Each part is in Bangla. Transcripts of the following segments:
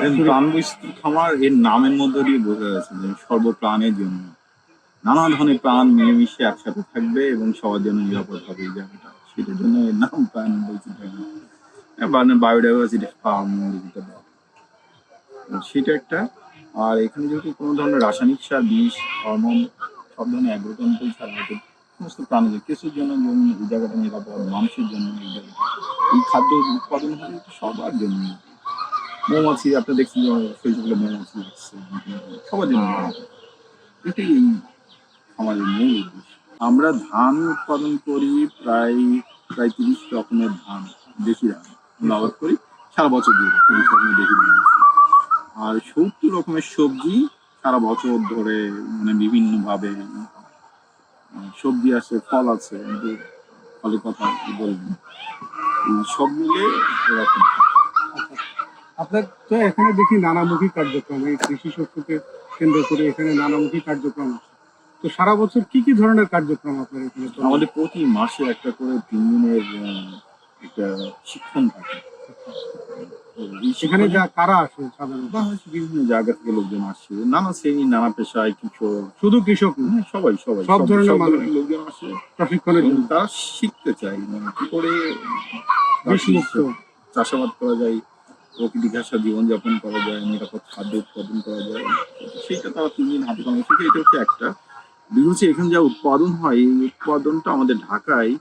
প্রাণ বৈচিত্র্য খামার এর নামের মধ্যে দিয়ে বোঝা যাচ্ছে যে সর্বপ্রাণের জন্য নানা ধরনের প্রাণ মিলেমিশে একসাথে থাকবে এবং সবার জন্য নিরাপদ হবে এই জায়গাটা। সেটার জন্য এর নাম প্রাণ বৈচিত্র্য বায়োডাইভার্সিটি ফার্ম যেটা। সেটা একটা। আর এখানে যেহেতু কোনো ধরনের রাসায়নিক সার, বিষ, হরমোন সব ধরনের অ্যাগ্রোকেমিক্যাল ছাড়া হয়তো সমস্ত প্রাণীজ কিছুর জন্য যেমন এই জায়গাটা নিরাপদ, মানুষের জন্য এই জায়গাটা এই খাদ্য উৎপাদন হবে সবার জন্য মৌমাছি, আপনি দেখছেন যে ফেসবুকে মৌমাছি সবার এটাই আমাদের মূল আমরা ধান উৎপাদন করি প্রায় প্রায় তিরিশ রকমের ধান, দেশি ধান। আমরা আবাদ করি, সারা বছর ধরে তিরিশ রকমের দেশি ধান আর সত্তর রকমের সবজি সারা বছর ধরে মানে বিভিন্ন ভাবে সবজি আছে, ফল আছে ফলের কথা বলবেন সব মিলে এরকম আপনার তো এখানে দেখি নানামুখী কার্যক্রম এই কৃষি শস্যকে কেন্দ্র করে এখানে নানামুখী কার্যক্রম আছে। তো সারা বছর কি কি ধরনের কার্যক্রম আপনার এখানে? আমাদের প্রতি মাসে একটা করে তিন দিনের একটা শিক্ষণ থাকে। সেখানে যা কারা আসে সাধারণত? বিভিন্ন জায়গা থেকে লোকজন আসছে নানা শ্রেণি নানা পেশায় কিশোর। শুধু কৃষক না, হ্যাঁ, সবাই সবাই সব ধরনের মানুষ। লোকজন আসে। প্রশিক্ষণের জন্য। তারা শিখতে চাই মানে কি করে বিষমুক্ত। চাষাবাদ করা যায় প্রকৃতি ঘাসা জীবনযাপন করা যায় নিরাপদ খাদ্য উৎপাদন করা যায় সেটা তারা তিন দিন হাতে কলমে শিখে এটা হচ্ছে একটা। দুই হচ্ছে এখানে যা উৎপাদন হয় এই উৎপাদনটা আমাদের ঢাকায়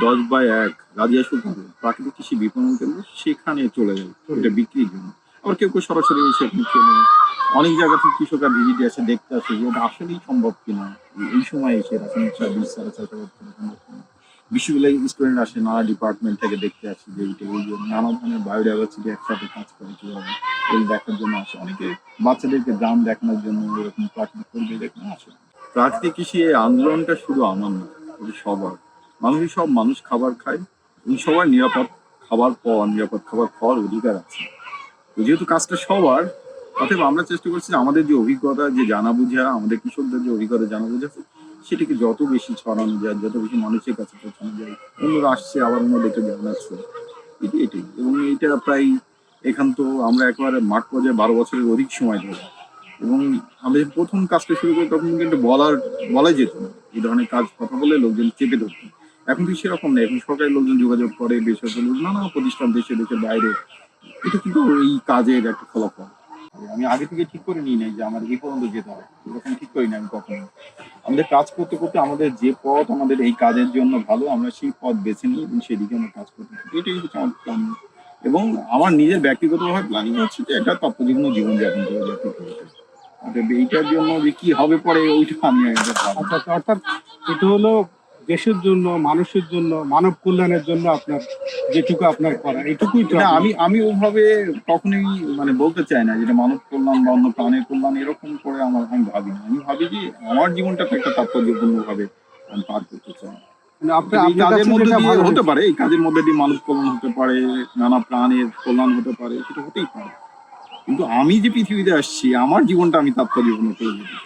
দশ বাই এক রাজিয়া সুলতান প্রাকৃতিক কৃষি বিপণন কেন্দ্র সেখানে চলে যায় এটা বিক্রির জন্য। আবার কেউ কেউ সরাসরি এসে এখানে কেনে অনেক জায়গা থেকে কৃষকরা ভিজিটে আসে দেখতে আসে যে আসলেই সম্ভব কিনা। এই- এই সময় এসে রাসায়নিক সার বীজ সার চাষাবাদ সম্ভব স্টুডেন্ট আসে, নানা ডিপার্টমেন্ট থেকে দেখতে আসে যে এইটা এই নানা ধরনের বায়োডাইভার্সিটি একসাথে কাজ করে কীভাবে এই দেখার জন্য আসে। অনেকে বাচ্চাদেরকে গ্রাম দেখানোর জন্য এরকম প্রাকৃতিক পরিবেশ দেখানো আসে। প্রাকৃতিক কৃষি এই আন্দোলনটা শুধু আমার না, এটা সবার। মানুষই সব মানুষ খাবার খায়, এবং সবার নিরাপদ খাবার পাওয়া, নিরাপদ খাবার খাওয়ার অধিকার আছে। যেহেতু কাজটা সবার, অতএব আমরা চেষ্টা করছি আমাদের যে অভিজ্ঞতা, যে জানা বুঝা, আমাদের কৃষকদের যে অভিজ্ঞতা জানা বুঝা সেটাকে যত বেশি ছড়ানো যায়, যত বেশি মানুষের কাছে পৌঁছানো যায়, অন্যরা আসছে, আবার অন্যদেরকে জানাচ্ছে। এটি এটাই এবং এটা প্রায় এখান তো আমরা একবারে মাঠ পর্যায়ে বারো বছরের অধিক সময় ধরে। এবং যখন প্রথম কাজটা শুরু করি, তখন কিন্তু বলার, বলাই যেত না। এই ধরনের কাজ, কথা বলে লোকজন চেপে ধরত। এখন তো সেরকম নেই এখন সরকারি লোকজন যোগাযোগ করে, বেসরকারি নানা প্রতিষ্ঠান দেশে, দেশের বাইরে। এটা কিন্তু এই কাজের একটা ফলাফল। আমি আগে থেকে ঠিক করে নিই নাই যে আমার এই পর্যন্ত যেতে হবে। এরকম ঠিক করি না আমি কখনো। আমাদের কাজ করতে করতে আমাদের যে পথ আমাদের এই কাজের জন্য ভালো আমরা সেই পথ বেছে নিই এবং সেদিকে আমরা কাজ করতে থাকি। এটাই হচ্ছে আমার প্ল্যান এবং আমার নিজের ব্যক্তিগতভাবে প্ল্যানিং হচ্ছে যে এটা তত্ত্বজীবন জীবনযাপন করে যাতে এইটার জন্য যে কি হবে পরে ওইটা আমি। আচ্ছা আচ্ছা, অর্থাৎ এটা হলো দেশের জন্য মানুষের জন্য মানব কল্যাণের জন্য আপনার যেটুকু আপনার করা এটুকুই তো না আমি আমি ওভাবে কখনোই মানে বলতে চাই না যেটা মানব কল্যাণ বা অন্য প্রাণের কল্যাণ এরকম করে আমার আমি ভাবি না। আমি ভাবি যে আমার জীবনটাকে একটা তাৎপর্যপূর্ণ ভাবে আমি পার করতে চাই। কাজের মধ্যে দিয়ে হতে পারে এই কাজের মধ্যে দিয়ে মানব কল্যাণ হতে পারে নানা প্রাণের কল্যাণ হতে পারে সেটা হতেই পারে। কিন্তু আমি যে পৃথিবীতে আসছি আমার জীবনটা আমি তাৎপর্যপূর্ণ করে দিতে।